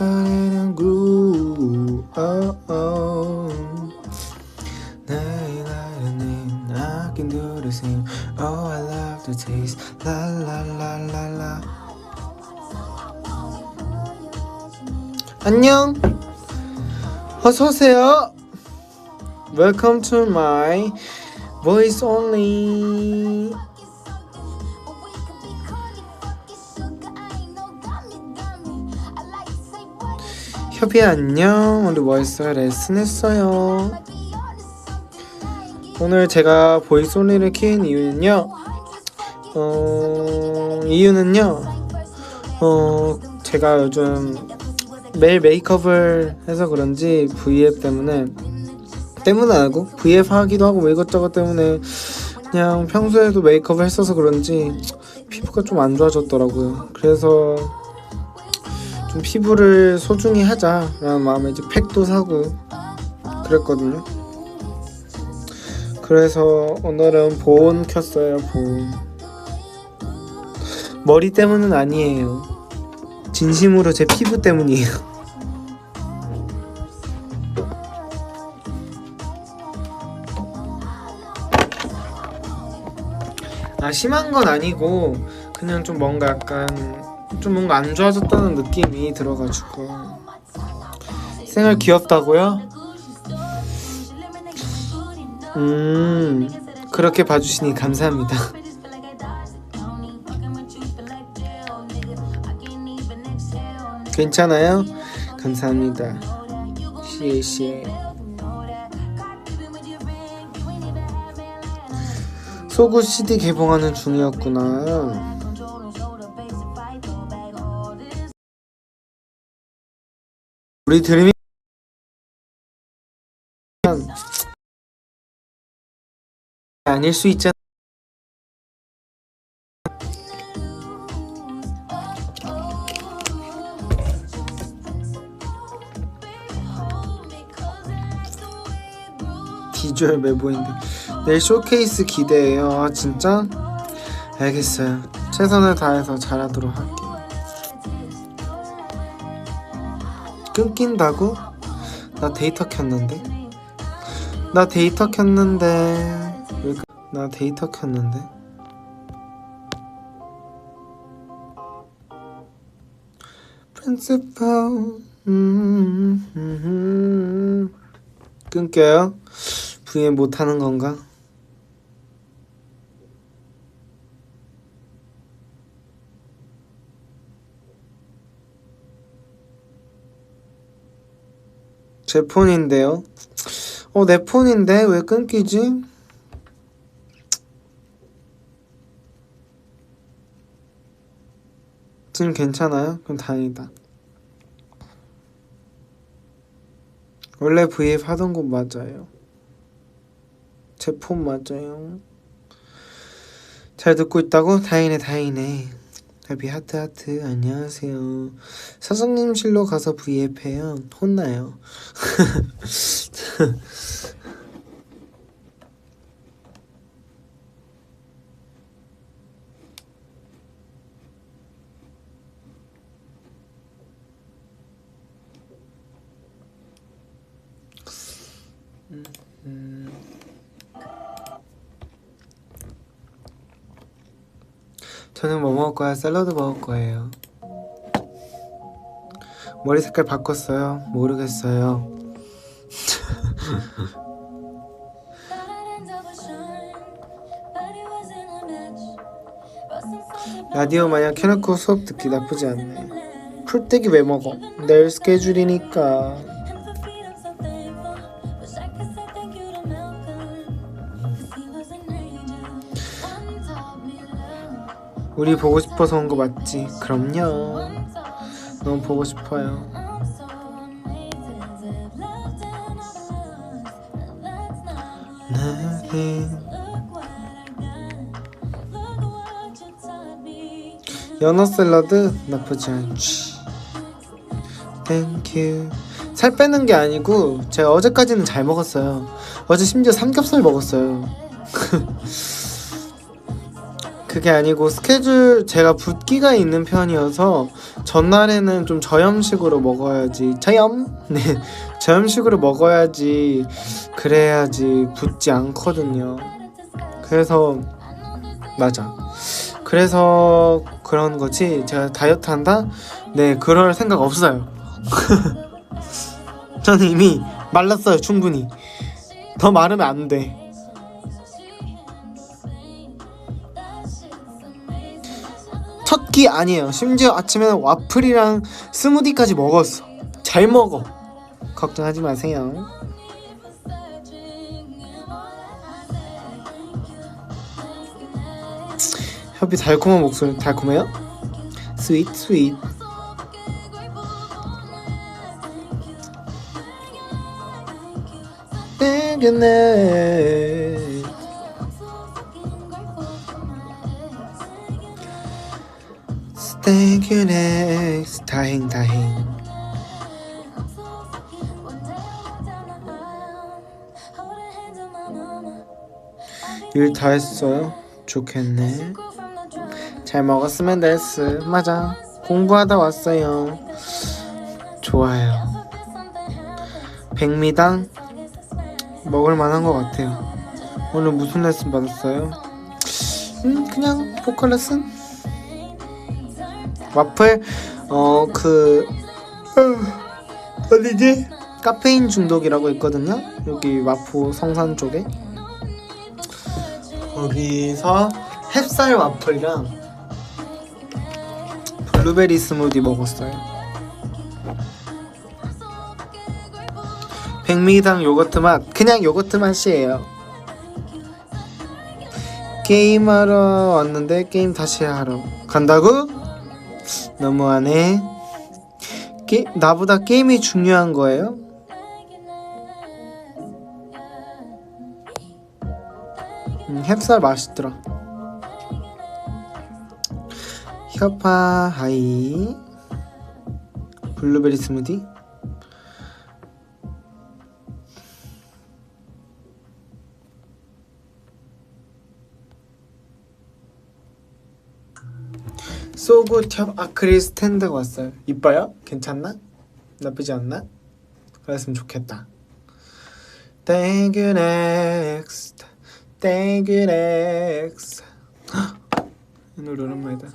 I like a little groove oh, oh. I. Oh, love the taste. La la la la la. 안녕. 어서 오세요. Welcome to my voice only. 협이 안녕. 우리 월서 레슨 했어요. 오늘 제가 보이솔리를 키운 이유는요. 어, 이유는요. 어, 제가 요즘 매일 메이크업을 해서 그런지 V앱 때문에 때문은 아니고 V앱 하기도 하고 뭐 이것저것 때문에 그냥 평소에도 메이크업을 했어서 그런지 피부가 좀 안 좋아졌더라고요. 그래서 좀 피부를 소중히 하자라는 마음에 이제 팩도 사고 그랬거든요. 그래서 오늘은 보온 켰어요 보온. 머리 때문은 아니에요. 진심으로 제 피부 때문이에요. 아 심한 건 아니고 그냥 좀 뭔가 약간 좀 뭔가 안 좋아졌다는 느낌이 들어가지고 생활 귀엽다고요? 음 그렇게 봐주시니 감사합니다. 괜찮아요? 감사합니다. 시에시에 소구 CD 개봉하는 중이었구나. 우리 드림이 아닐 수 있잖아. 비주얼 매보인데 내일 쇼케이스 기대해요. 아 진짜? 알겠어요. 최선을 다해서 잘하도록 할게요. 끊긴다고? 나 데이터 켰는데? 나 데이터 켰는데 왜 그- 나 데이터 켰는데 프린시퍼 음, 음, 음. 끊겨요? VM 못하는 건가? 제 폰인데요. 어, 내 폰인데 왜 끊기지? 지금 괜찮아요? 그럼 다행이다. 원래 V앱 하던 곳 맞아요. 제 폰 맞아요. 잘 듣고 있다고? 다행이네, 다행이네. 해피 하트 하트 안녕하세요. 사장님실로 가서 V앱 해요. 혼나요. 저는 뭐 먹을 거야? 샐러드 먹을 거예요. 머리 색깔 바꿨어요. 모르겠어요. 라디오 마냥 켜놓고 수업 듣기 나쁘지 않네. 풀떼기 왜 먹어? 내일 스케줄이니까. 우리 보고 싶어서 온 거 맞지? 그럼요. 너무 보고 싶어요. 연어 샐러드 나쁘지 않지. 땡큐. 살 빼는 게 아니고 제가 어제까지는 잘 먹었어요. 어제 심지어 삼겹살 먹었어요. 그게 아니고 스케줄 제가 붓기가 있는 편이어서 전날에는 좀 저염식으로 먹어야지 저염 네 저염식으로 먹어야지 그래야지 붓지 않거든요. 그래서 맞아. 그래서 그런 거지 제가 다이어트 한다? 네 그럴 생각 없어요. 저는 이미 말랐어요 충분히. 더 마르면 안 돼. 첫끼 아니에요. 심지어 아침에는 와플이랑 스무디까지 먹었어. 잘 먹어. 걱정하지 마세요. 협이 달콤한 목소리 달콤해요? 스윗 스윗. 땡겼네. 땡겼네. 다행 다행. 일 다 했어요? 좋겠네. 잘 먹었으면 됐어. 맞아. 공부하다 왔어요. 좋아요. 백미당 먹을 만한 것 같아요. 오늘 무슨 레슨 받았어요? 음 그냥 보컬 레슨. 와플 어그 어디지? 카페인 중독이라고 있거든요. 여기 와포 성산 쪽에. 거기서 햅쌀 와플이랑 블루베리 스무디 먹었어요. 백미당 요거트 맛 그냥 요거트 맛이에요. 게임하러 왔는데 게임 다시 하러 간다고? 너무하네. 게, 나보다 게임이 중요한 거예요? 음, 햅쌀 맛있더라. 협파 하이 블루베리 스무디 협 아크릴 스탠드가 왔어요. 이뻐요? 괜찮나? 나쁘지 않나? 그랬으면 좋겠다. Thank you next. Thank you next. 이 노래 오랜만이다.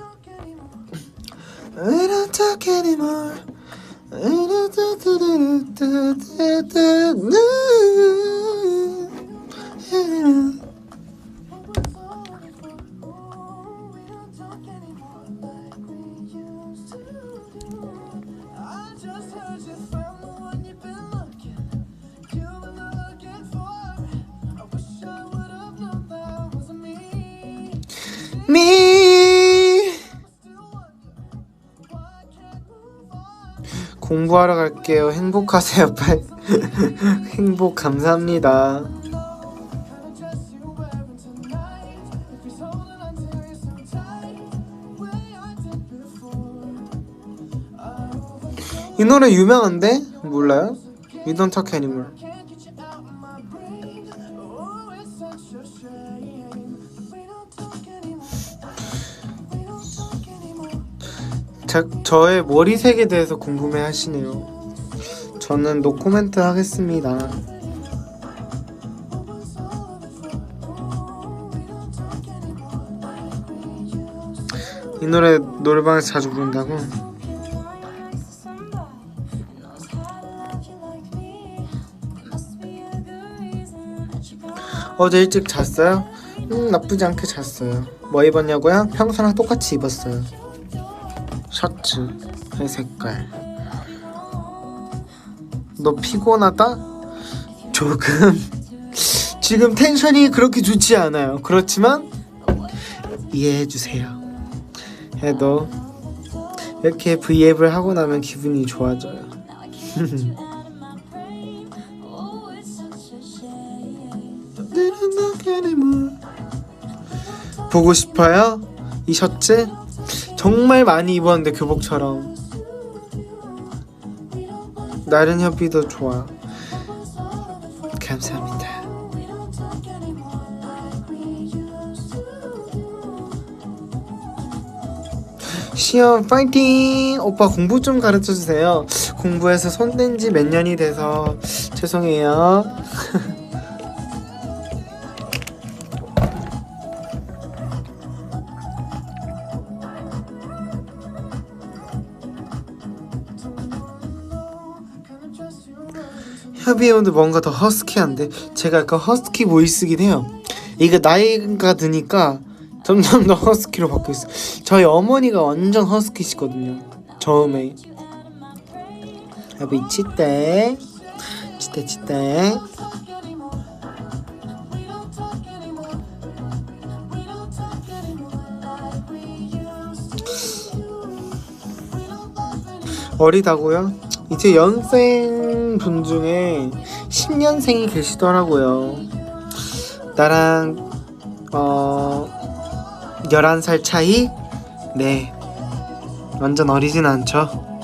I don't talk anymore. I don't Me. 공부하러 갈게요. 행복하세요. 빨. 행복 감사합니다. 이 노래 유명한데 몰라요? We don't talk anymore. 자, 저의 머리색에 대해서 궁금해 하시네요. 저는 노코멘트 하겠습니다. 이 노래 노래방에서 자주 부른다고? 어제 일찍 잤어요? 음 나쁘지 않게 잤어요. 뭐 입었냐고요? 평소랑 똑같이 입었어요. 셔츠. 회색깔 너 피곤하다? 조금 지금 텐션이 그렇게 좋지 않아요 그렇지만 이해해주세요 해도 이렇게 V앱을 하고 나면 기분이 좋아져요 보고 싶어요? 이 셔츠? 정말 많이 입었는데 교복처럼 나른 협의도 좋아 감사합니다 시험 파이팅! 오빠 공부 좀 가르쳐 주세요. 공부해서 손댄 지몇 년이 돼서 죄송해요. 오늘 뭔가 더 허스키한데 제가 약간 허스키 보이스긴 해요. 이게 나이가 드니까 점점 더 허스키로 바뀌고 있어. 저희 어머니가 완전 허스키시거든요. 처음에 협의 치대 치대 치대 어리다고요? 이제 연생 분 중에 10년생이 계시더라고요. 나랑 어 11살 차이? 네. 완전 어리진 않죠.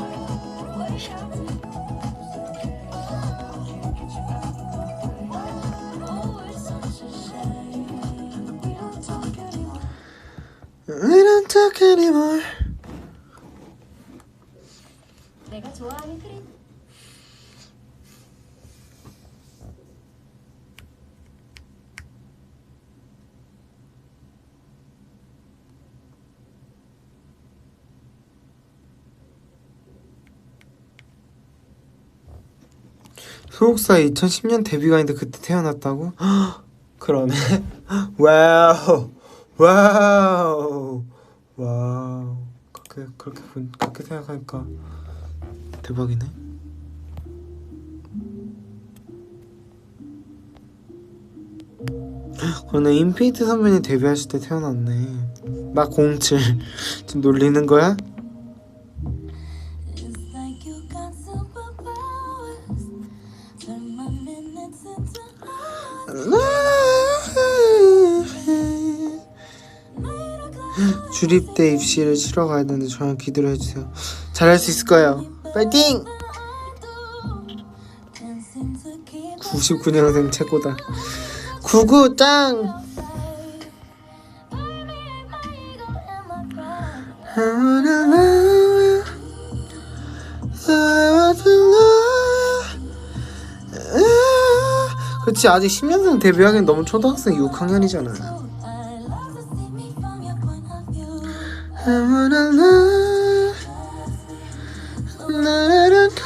소속사 2010년 데뷔가 있는데 그때 태어났다고? 헉, 그러네. 와우, 와우, 와우. 그렇게 그렇게 본- 그렇게 생각하니까 대박이네. 그러네 인피니트 선배님 데뷔하실 때 태어났네. 나 07. 지금 놀리는 거야? 주립대 입시를 치러 가야 되는데 저랑 기도를 해주세요. 잘할 수 있을 거예요. 파이팅! dancing to keep 99년생 최고다. 99 짱! 그치 아직 10년생 데뷔하기엔 너무 초등학생 6학년이잖아. I wanna love 나를 다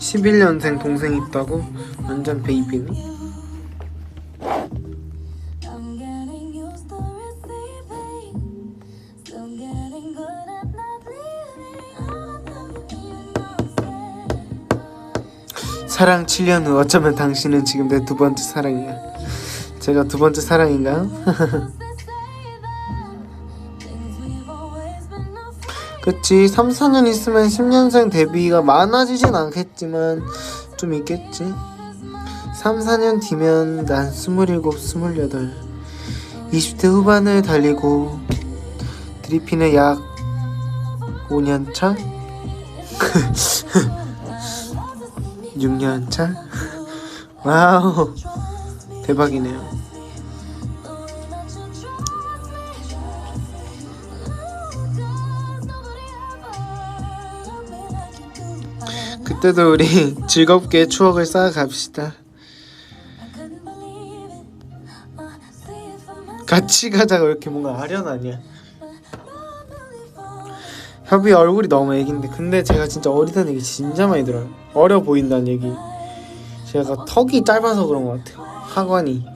11년생 동생 있다고? 완전 베이비네 사랑 7년 후 어쩌면 당신은 지금 내 두 번째 사랑이야 제가 두 번째 사랑인가요? 그치 3, 4년 있으면 10년생 데뷔가 많아지진 않겠지만 좀 있겠지 3, 4년 뒤면 난 27, 28 20대 후반을 달리고 드리피는 약 5년 차? 6년 차? 와우 대박이네요 그때도 우리 즐겁게 추억을 쌓아갑시다. 같이 가자가 왜 이렇게 뭔가 아련하냐 협이 얼굴이 너무 애긴데 근데 제가 진짜 어리다는 얘기 진짜 많이 들어요 어려 보인다는 얘기 제가 턱이 짧아서 그런 것 같아요 하관이.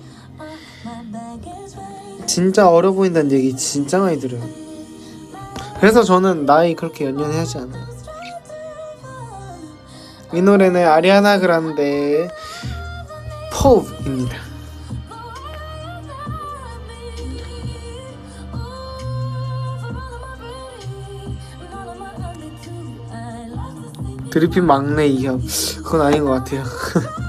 진짜 어려 보인다는 얘기 진짜 많이 들어요. 그래서 저는 나이 그렇게 연연하지 않아요. 이 노래는 아리아나 그란데 포브입니다. 드리핀 막내 이협 그건 아닌 것 같아요.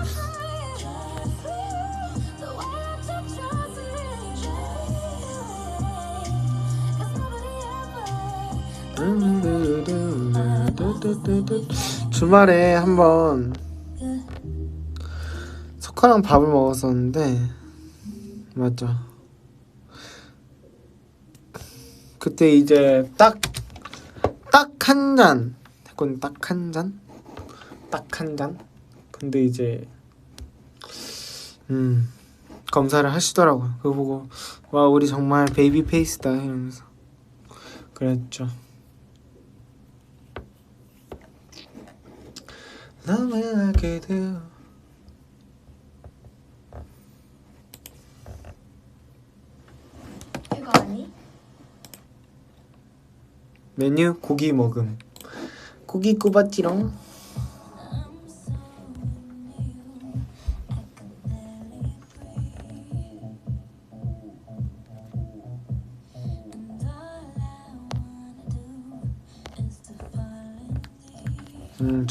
주말에 한번 석화랑 밥을 먹었었는데 맞죠. 그때 이제 딱 딱 한 잔. 그건 딱 한 잔? 딱 한 잔? 근데 이제 음 검사를 하시더라고요. 그거 보고 와 우리 정말 베이비 페이스다 이러면서 그랬죠. 너무 알게 돼. 그거 아니? 메뉴 고기 먹음. 고기 굽었지롱.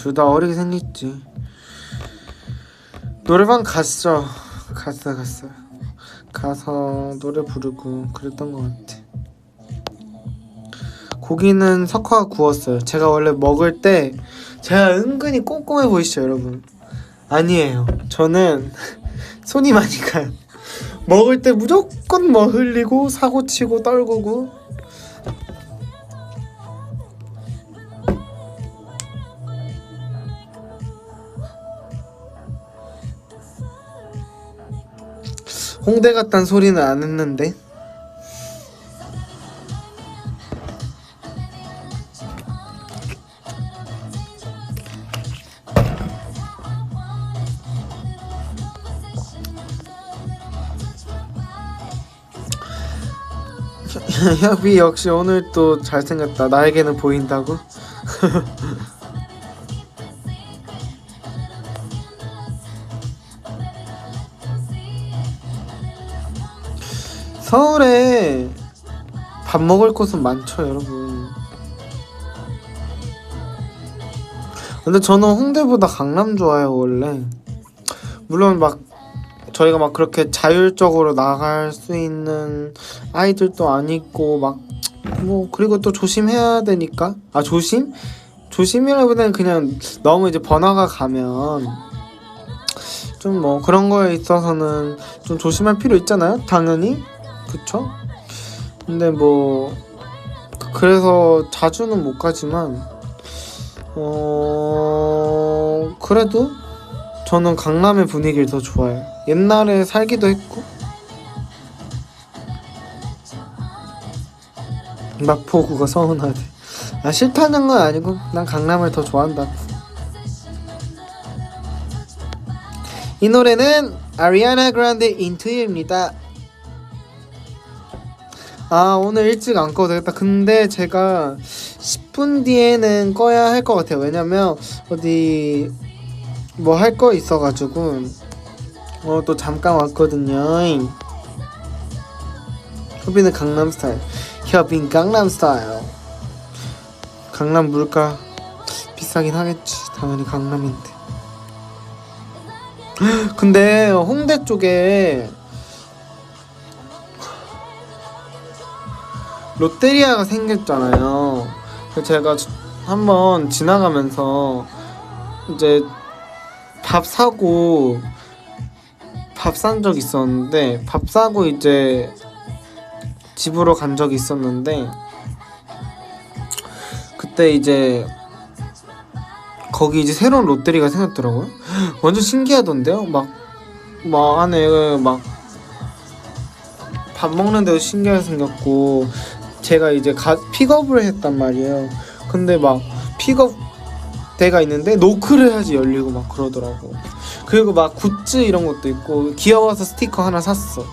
둘 다 어리게 생겼지. 노래방 갔어. 갔어, 갔어. 가서 노래 부르고 그랬던 것 같아. 고기는 석화가 구웠어요. 제가 원래 먹을 때 제가 은근히 꼼꼼해 보이시죠, 여러분? 아니에요. 저는 손이 많이 가요. 먹을 때 무조건 뭐 흘리고 사고 치고 떨구고 홍대 같단 소리는 안 했는데 협이 역시 오늘 또 잘생겼다 나에게는 보인다고 서울에 밥 먹을 곳은 많죠 여러분. 근데 저는 홍대보다 강남 좋아요 원래. 물론 막 저희가 막 그렇게 자율적으로 나갈 수 있는 아이들도 아니고 막 뭐 그리고 또 조심해야 되니까. 아 조심? 조심이라기보다는 그냥 너무 이제 번화가 가면 좀 뭐 그런 거에 있어서는 좀 조심할 필요 있잖아요 당연히 그쵸 근데 뭐 그래서 자주는 못 가지만 어 그래도 저는 강남의 분위기를 더 좋아해요. 옛날에 살기도 했고 마포구가 서운하대. 아 싫다는 건 아니고 난 강남을 더 좋아한다고. 이 노래는 아리아나 그란데 인투입니다. 아 오늘 일찍 안 꺼도 되겠다. 근데 제가 10분 뒤에는 꺼야 할 것 같아요. 왜냐면 어디 뭐 할 거 있어가지고 어 또 잠깐 왔거든요. 협빈은 강남 스타일. 협빈 강남 스타일. 강남 물가 비싸긴 하겠지. 당연히 강남인데. 근데 홍대 쪽에 롯데리아가 생겼잖아요. 제가 한번 지나가면서 이제 밥 사고 밥 산 적 있었는데 밥 사고 이제 집으로 간 적이 있었는데 그때 이제 거기 이제 새로운 롯데리가 생겼더라고요. 완전 신기하던데요. 막, 막 안에 막 밥 먹는 데도 신기하게 생겼고 제가 이제 가, 픽업을 했단 말이에요. 근데 막 픽업 대가 있는데 노크를 해야지 열리고 막 그러더라고. 그리고 막 굿즈 이런 것도 있고 귀여워서 스티커 하나 샀어.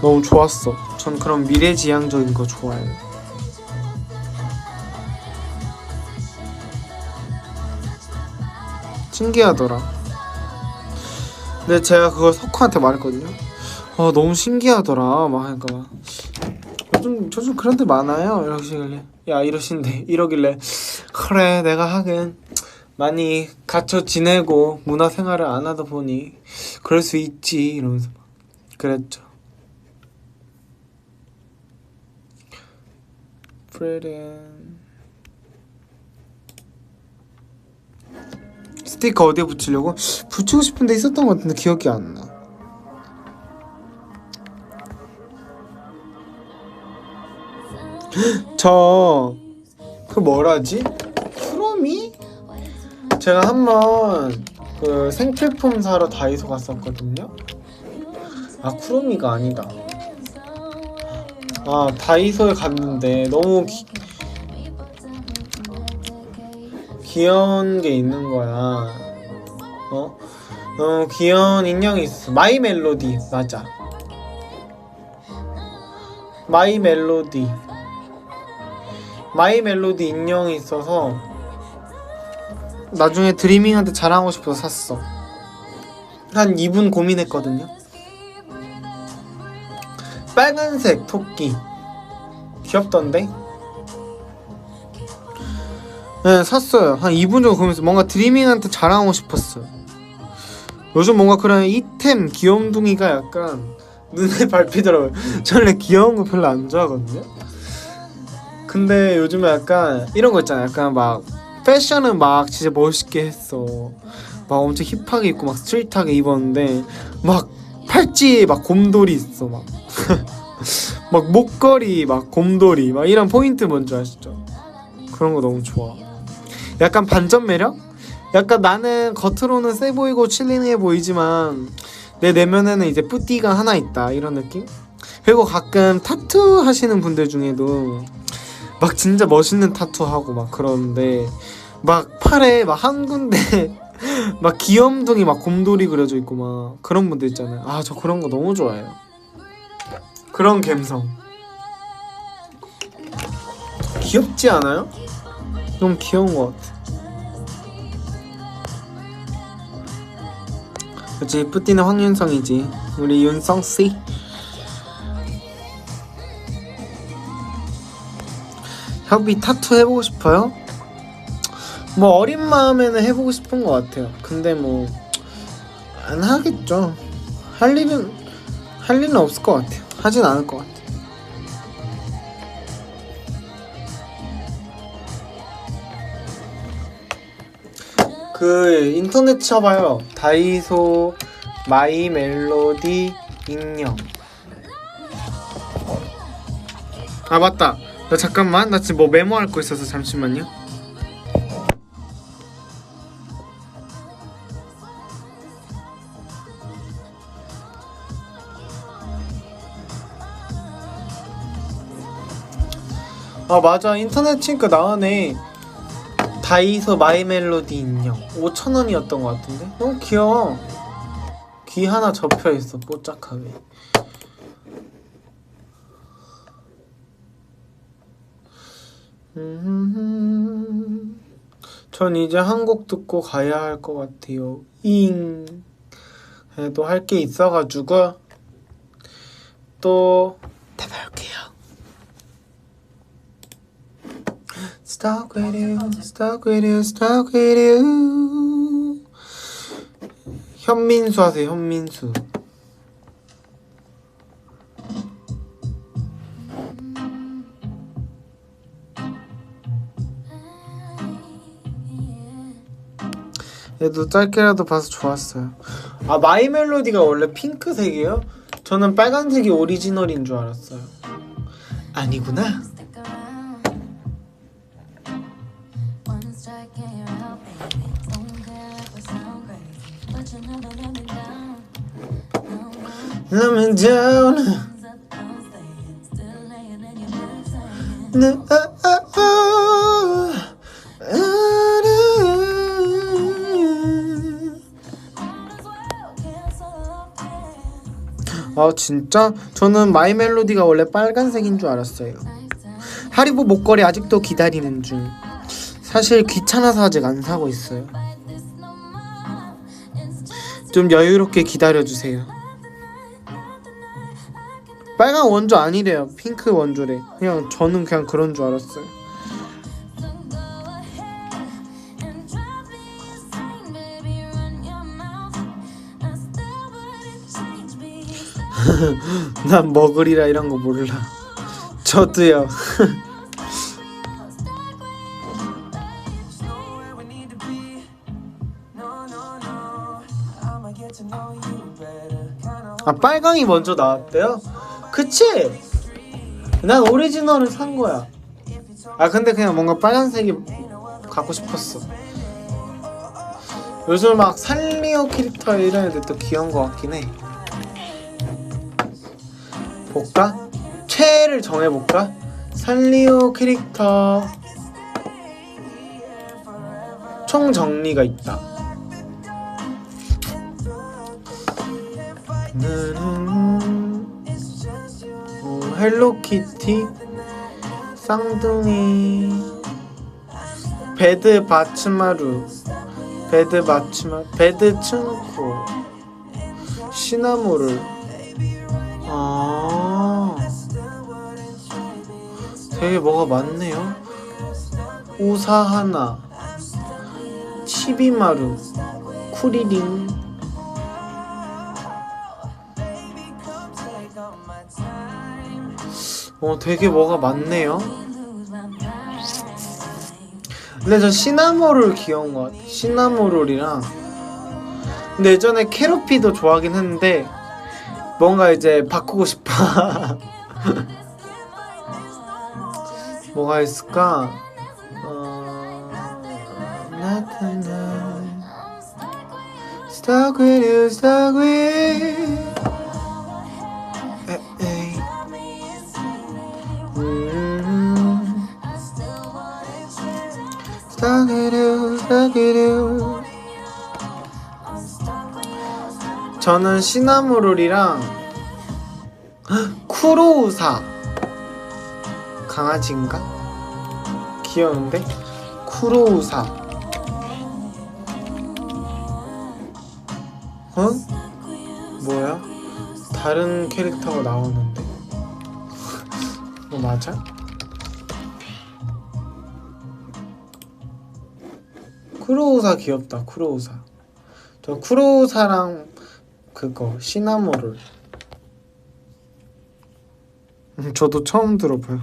너무 좋았어. 전 그런 미래지향적인 거 좋아해요. 신기하더라. 근데 제가 그걸 석호한테 말했거든요. 아 너무 신기하더라. 막 하니까 막 요즘 요즘 그런 데 많아요. 이러시길래 야 이러신데 이러길래 그래 내가 하긴 많이 갇혀 지내고 문화 생활을 안 하다 보니 그럴 수 있지 이러면서 막 그랬죠. 프레렌 스티커 어디에 붙이려고? 붙이고 싶은데 있었던 것 같은데 기억이 안 나. 저 그 뭐라지? 크롬이? 제가 한번 그 생필품 사러 다이소 갔었거든요. 아 쿠로미가 아니다. 아 다이소에 갔는데 너무 기, 귀여운 게 있는 거야. 어? 너무 귀여운 인형이 있어. 마이 멜로디 맞아. 마이 멜로디. 마이 멜로디 인형이 있어서 나중에 드리밍한테 자랑하고 싶어서 샀어. 한 2분 고민했거든요. 빨간색 토끼. 귀엽던데? 네, 샀어요. 한 2분 정도 고민해서 뭔가 드리밍한테 자랑하고 싶었어요. 요즘 뭔가 그런 이템 귀염둥이가 약간 눈에 밟히더라고요. 원래 귀여운 거 별로 안 좋아하거든요. 근데 요즘에 약간 이런 거 있잖아요. 약간 막 패션은 막 진짜 멋있게 했어. 막 엄청 힙하게 입고 막 스트릿하게 입었는데 막 팔찌에 막 곰돌이 있어 막. 막 목걸이 막 곰돌이 막 이런 포인트 뭔지 아시죠? 그런 거 너무 좋아. 약간 반전 매력? 약간 나는 겉으로는 세 보이고 칠링해 보이지만 내 내면에는 이제 뿌띠가 하나 있다 이런 느낌? 그리고 가끔 타투 하시는 분들 중에도 막 진짜 멋있는 타투 하고 막 그러는데 막 팔에 막 한 군데 막 귀염둥이 막 곰돌이 그려져 있고 막 그런 분들 있잖아요. 아 저 그런 거 너무 좋아해요. 그런 감성. 귀엽지 않아요? 너무 귀여운 것 같아. 그치 뿌띠는 황윤성이지. 우리 윤성 씨. 협이 타투 해보고 싶어요? 뭐 어린 마음에는 해보고 싶은 것 같아요. 근데 뭐 안 하겠죠. 할 일은 할 일은 없을 것 같아요. 하진 않을 것 같아요. 그 인터넷 쳐봐요. 다이소 마이 멜로디 인형. 아 맞다. 나 잠깐만. 나 지금 뭐 메모할 거 있어서 잠시만요. 아 맞아 인터넷 치니까 나오네 다이소 마이 멜로디 인형. 5,000원이었던 것 같은데? 너무 귀여워. 귀 하나 접혀있어 뽀짝하게. 음, 전 이제 한 곡 듣고 가야 할 것 같아요. 잉. 그래도 할 게 있어가지고 또 대봐올게요 Stuck with you, stuck with you, stuck with you. 현민수 하세요, 현민수. 얘도 짧게라도 봐서 좋았어요. 아 마이 멜로디가 원래 핑크색이에요? 저는 빨간색이 오리지널인 줄 알았어요. 아니구나. Is well, cancel off plans. 아 진짜? 저는 마이 멜로디가 원래 빨간색인 줄 알았어요. 하리보 목걸이 아직도 기다리는 중. 사실 귀찮아서 아직 안 사고 있어요. 좀 여유롭게 기다려 주세요. 빨간 원조 아니래요. 핑크 원조래. 그냥 저는 그냥 그런 줄 알았어요. 난 머글이라 이런 거 몰라. 저도요. 아 빨강이 먼저 나왔대요? 그치? 난 오리지널을 산 거야. 아 근데 그냥 뭔가 빨간색이 갖고 싶었어. 요즘 막 산리오 캐릭터 이런 애들 또 귀여운 거 같긴 해. 볼까? 최애를 정해볼까? 산리오 캐릭터 총 정리가 있다. 헬로키티 쌍둥이 베드 바츠마루 베드 바츠마 베드 춘코 시나모를. 아 되게 뭐가 많네요. 우사하나 치비마루 쿠리링 어 되게 뭐가 많네요. 근데 저 시나모롤 귀여운 것 같아 시나모롤이랑. 근데 예전에 캐로피도 좋아하긴 했는데 뭔가 이제 바꾸고 싶어. 뭐가 있을까? 어... Stuck with you, stuck with 에, 저는 시나무롤이랑 쿠로우사 강아지인가? 귀여운데? 쿠로우사 어? 뭐야? 다른 캐릭터가 나오는데 어 맞아? 쿠로우사 귀엽다 쿠로우사. 저 쿠로우사랑 그거 시나모를. 음, 저도 처음 들어봐요.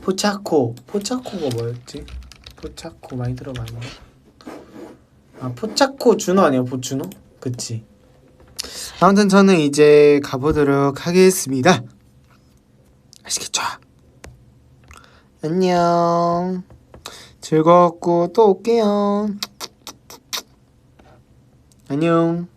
포차코. 포차코가 뭐였지? 포차코 많이 들어봤네. 아 포차코 준호 아니야 보준호? 그치. 아무튼 저는 이제 가보도록 하겠습니다. 아시겠죠? 안녕. 즐거웠고 또 올게요. 안녕